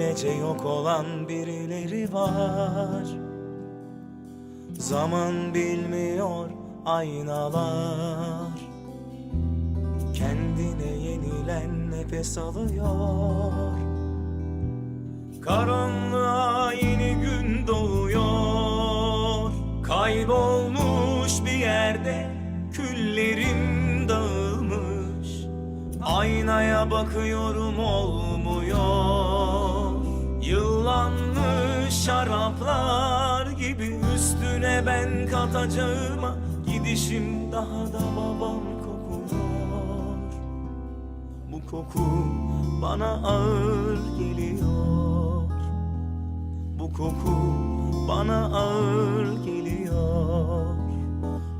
Öylece yok olan birileri var. Zaman bilmiyor aynalar. Kendine yenilen nefes alıyor. Karanlığa yeni gün doğuyor. Kaybolmuş bir yerde küllerim dağılmış. Aynaya bakıyorum olmuyor şaraplar gibi Üstüne ben katacağıma Gidişim daha da babam kokuyor. Bu koku bana ağır geliyor. Bu koku bana ağır geliyor.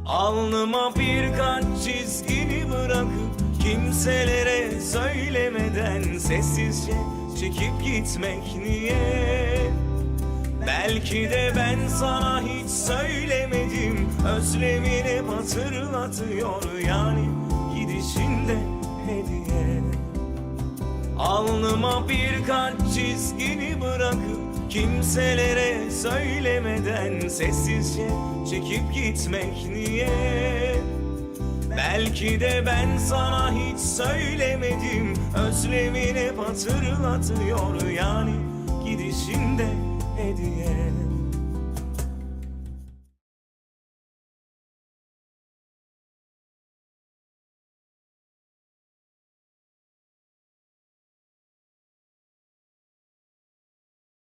Alnıma birkaç çizgini bırakıp Kimselere söylemeden sessizce çekip gitmek niye? Belki de ben sana hiç söylemedim. Özlemini hatırlatıyor yani gidişinde hediye. Alnıma birkaç çizgini bırakıp Kimselere söylemeden sessizce çekip gitmek niye? Belki de ben sana hiç söylemedim. Özlemin hep hatırlatıyor yani Gidişinde hediye